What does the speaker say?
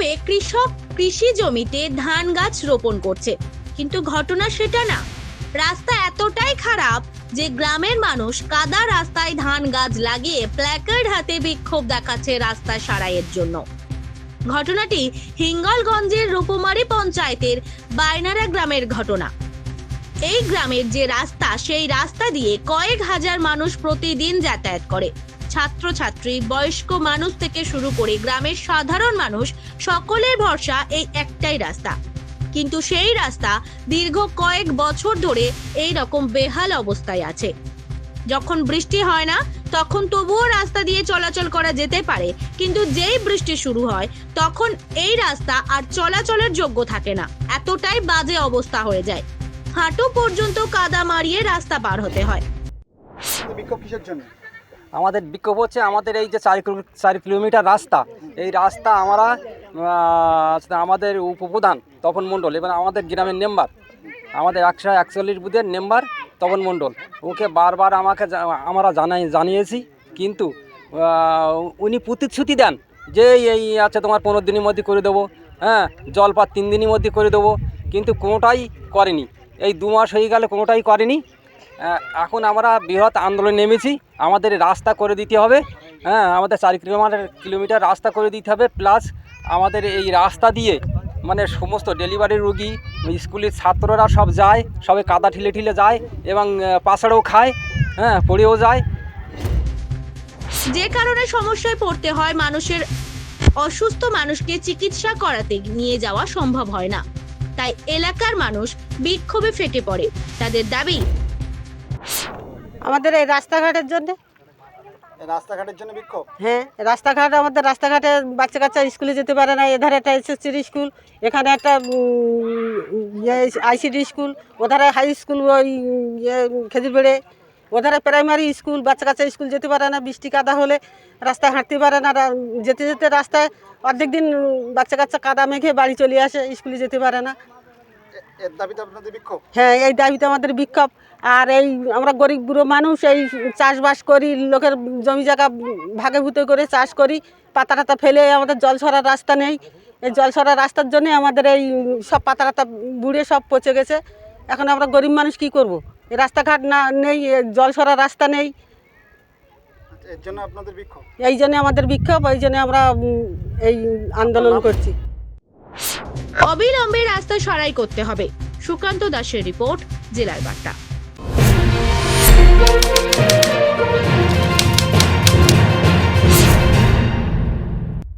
কৃষক কৃষি জমিতে ধান গাছ রোপণ করছে। কিন্তু ঘটনা সেটা না। রাস্তা এতটাই খারাপ যে গ্রামের মানুষ কাদা রাস্তায় ধান গাছ লাগিয়ে প্ল্যাকার্ড হাতে বিক্ষোভ দেখাচ্ছে রাস্তা সারাইয়ের জন্য। ঘটনাটি হিঙ্গলগঞ্জের রূপমারি পঞ্চায়েতের বাইনারা গ্রামের ঘটনা। এই গ্রামের যে রাস্তা, সেই রাস্তা দিয়ে কয়েক হাজার মানুষ প্রতিদিন যাতায়াত করে। ছাত্রছাত্রী, বয়স্ক মানুষ থেকে শুরু করে গ্রামের সাধারণ মানুষ, সকলের ভরসা এই একটাই রাস্তা। কিন্তু সেই রাস্তা দীর্ঘ কয়েক বছর ধরে এই রকম বেহাল অবস্থায় আছে। যখন বৃষ্টি হয় না, তখন তবুও রাস্তা দিয়ে চলাচল করা যেতে পারে, কিন্তু যেই বৃষ্টি শুরু হয়, তখন এই রাস্তা আর চলাচলের যোগ্য থাকে না। এতটাই বাজে অবস্থা হয়ে যায়। হাঁটু পর্যন্ত কাদা মারিয়ে রাস্তা পার হতে হয়। বিক্ষোভ কিসের জন্য? আমাদের বিক্ষোভ হচ্ছে আমাদের এই যে চার চার কিলোমিটার রাস্তা। এই রাস্তা আমরা আমাদের উপপ্রধান তপন মণ্ডল এবং আমাদের গ্রামের মেম্বার আমাদের একশো একচল্লিশ বুথের মেম্বার তপন মণ্ডল। ওকে বারবার আমাকে আমরা জানাই, জানিয়েছি, কিন্তু উনি প্রতিশ্রুতি দেন যে এই আছে তোমার পনেরো দিনের মধ্যে করে দেবো হ্যাঁ জলপাত তিন দিনের মধ্যে করে দেবো, কিন্তু কোনোটাই করেনি। এই দু মাস হয়ে গেলে কোনোটাই করেনি। এখন আমরা বৃহৎ আন্দোলন নেমেছি। আমাদের রাস্তা করে দিতে হবে। হ্যাঁ আমাদের চার কিলোমিটার কিলোমিটার রাস্তা করে দিতে হবে। প্লাস আমাদের এই রাস্তা দিয়ে মানে সমস্ত ডেলিভারি রুগী স্কুলের ছাত্ররা সব যায় সবে কাদা ঠিলে ঠিলে যায় এবং আহ, খায় হ্যাঁ পড়েও যায়। যে কারণে সমস্যায় পড়তে হয় মানুষের অসুস্থ মানুষকে চিকিৎসা করাতে নিয়ে যাওয়া সম্ভব হয় না। তাই এলাকার মানুষ বিক্ষোভে ফেটে পড়ে। তাদের দাবি আমাদের এই রাস্তাঘাটের জন্য। রাস্তাঘাটের জন্য বিক্ষোভ? হ্যাঁ রাস্তাঘাট আমাদের রাস্তাঘাটে বাচ্চা কাচ্চা স্কুলে যেতে পারে না। এধারে একটা এসএসসির স্কুল এখানে একটা আইসিডি স্কুল ওধারে হাই স্কুল ওই ইয়ে খেজুরবেড়ে ওধারে প্রাইমারি স্কুল বাচ্চা কাচ্চা স্কুল যেতে পারে না। বৃষ্টি কাদা হলে রাস্তায় হাঁটতে পারে না। যেতে যেতে রাস্তায় অর্ধেক দিন বাচ্চা কাচ্চা কাদা মেঘে বাড়ি চলে আসে স্কুলে যেতে পারে না এ- এর দাবিতে আপনাদের বিক্ষোভ হ্যাঁ এই দাবিতে আমাদের বিক্ষোভ। আর এই আমরা গরিব বুড়ো মানুষ এই চাষবাস করি লোকের জমি জায়গা ভাগে ভূতে করে চাষ করি পাতা টাতা ফেলে আমাদের জল ছড়ার রাস্তা নেই। এই জল ছড়ার রাস্তার জন্য আমাদের এই সব পাতা টাতা বুড়ে সব পচে গেছে। এখন আমরা গরিব মানুষ কি করব? এই রাস্তাঘাট না নেই জল ছড়ার রাস্তা নেই। জন্য আপনাদের বিক্ষোভ? এই জন্য আমাদের বিক্ষোভ এই জন্য আমরা এই আন্দোলন করছি। অবিলম্বে রাস্তা সারাই করতে হবে। সুকান্ত দাসের রিপোর্ট জেলার বার্তা।